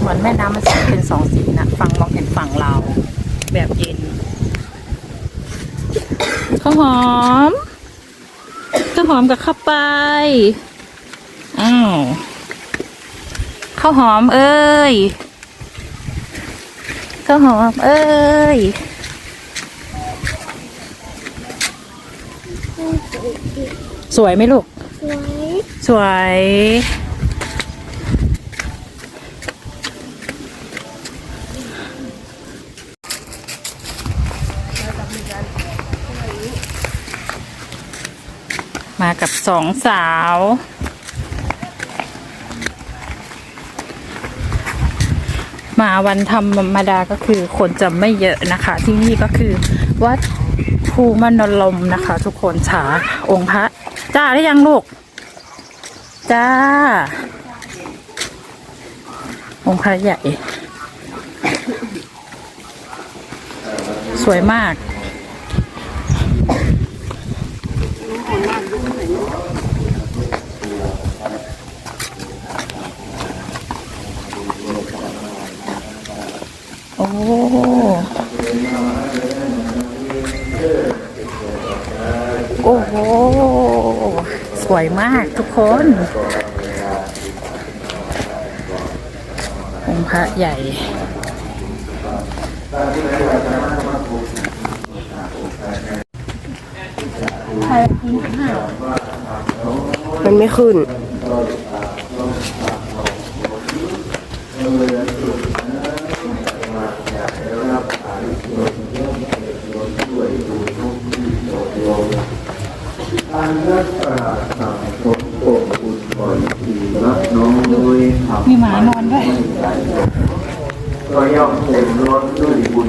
เหมือนแม่น้ำมันสีเป็นสองสีนะฝั่งมองเห็นฝั่งเราวแบบเย็นข้าวหอมข้าวหอมกับข้าวไปอ้าวข้าวหอมเอ้ยข้าวหอมเอ้ยสวยไหมลูก สวย สวย มากับสองสาว มาวันธรรมดาก็คือคนจะไม่เยอะนะคะ ที่นี่ก็คือวัดภูมนลมนะคะ ทุกคนฉาองค์พระ จ้าได้ยังลูก จ้า องค์พระใหญ่ สวยมาก โอ้ โอ้โห สวยมากทุกคนองค์พระใหญ่มันไม่ขึ้น อันรักษาสังคมโอ้คุณก่อนที่รักน้องด้วยทำ มีหมานอนด้วย ก็ย่อมเต็มล้นด้วยบุญ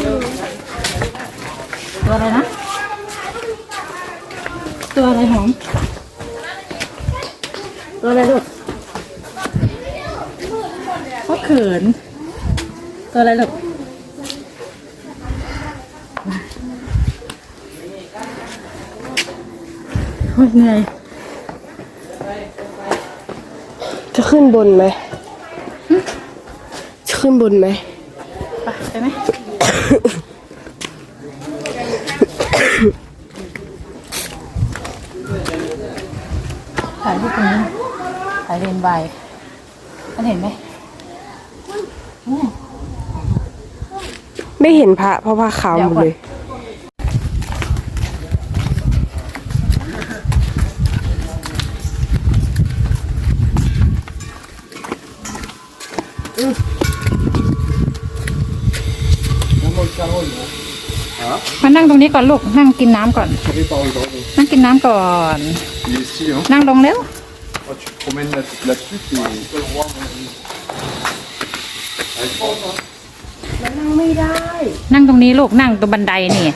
ตที่นั่นเองนะครับก็คือแม่มาอยู่งานดีเอาเรื่องแค่น้ำดื่มที่มีบารมีองค์พระใหญ่ที่คณะก่อการบริการที่ได้มีนามด้วยตัวอะไรนะ ตัวอะไรหอม ตัวอะไรลูกเขาเขิน ตัวอะไรลูกโอ้ยเหนื่อยจะขึ้นบนไหม จะขึ้นบนไหม ไปไปไหม ถ่ายรูปตรงนี้ถ่ายเรียนใบมันเห็นไหมไม่เห็นพระเพราะพระขาวหมดเลย มานั่งตรงนี้ก่อนลูก นั่งกินน้ำก่อน นั่งกินน้ำก่อน Il est ici, hein. นั่งลงเร็ว Oh, tu te promènes là- là-dessus, tu es... นั่งตรงนี้ลูกนั่งตรงบันไดนี่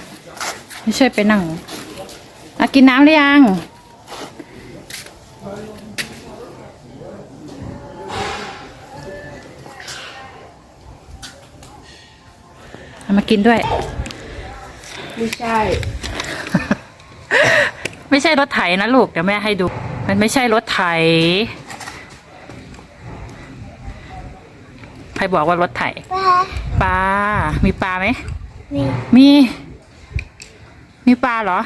ไม่ใช่ไปนั่งอะกินน้ำหรือยัง เอามากินด้วย ไม่ใช่ ไม่ใช่รถไถนะลูกเดี๋ยวแม่ให้ดู มันไม่ใช่รถไถใครบอกว่ารถไถปลา มีปลาไหมมี มีปลาเหรอ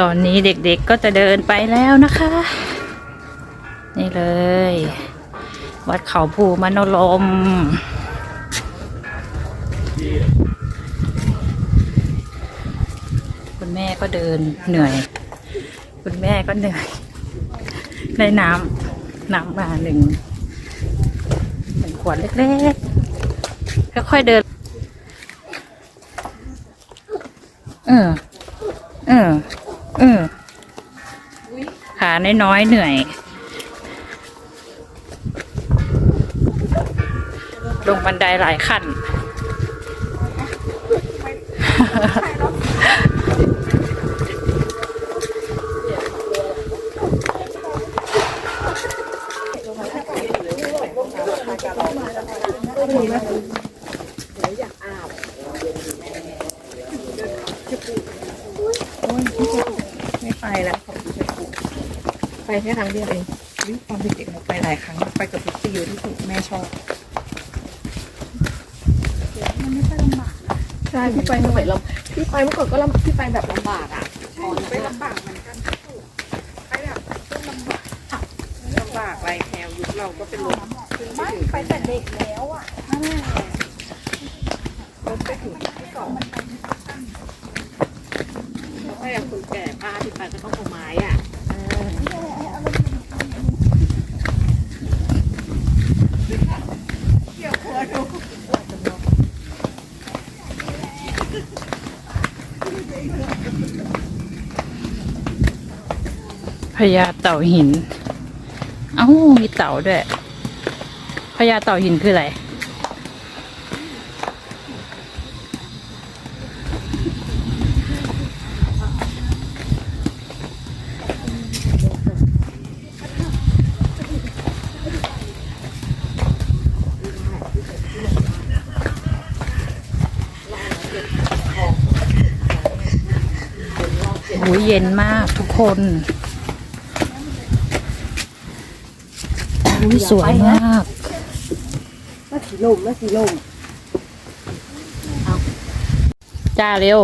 ตอนนี้เด็กๆก็จะเดินไปแล้วนะคะ นี่เลย วัดเขาภูมโนลม คุณแม่ก็เดินเหนื่อย คุณแม่ก็เหนื่อยได้น้ำน้ำมาหนึ่งหนึ่งขวดเล็กๆค่อยๆเดิน เออ เออ ออขาน้อยๆเหนื่อย ลงบันไดหลายขั้นไม่ไปแล้วขอบคุณค่ะไป แค่ครั้งเดียวเองวิตอนเด็กๆเราไปหลายครั้งไปกับทุกปีอยู่ที่สุดแม่ชอบใช่พี่ไปสมัยเราพี่ไปเมื่อก่อนก็ลำพี่ไปแบบลำบากอะไปลำบากเหมือนกันไปแบบลำบากลำบากอะไรแนวยุคเราก็เป็นรถไม่ไปแต่เด็กแล้วอะรถไปถึงที่สองถ้าอย่างคนแก่ป้าที่ไปก็ต้องเอาไม้อะ ญาเต่าหิน เอ้ามีเต่าด้วยพญาเต่าหินคืออะไร โอ้ยเย็นมากทุกคนอุ้ย สวยมากมาสีลมมาสีลมจ้าเร็ว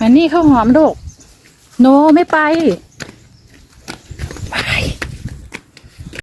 มานี่ข้าวหอมลูกโนไม่ไป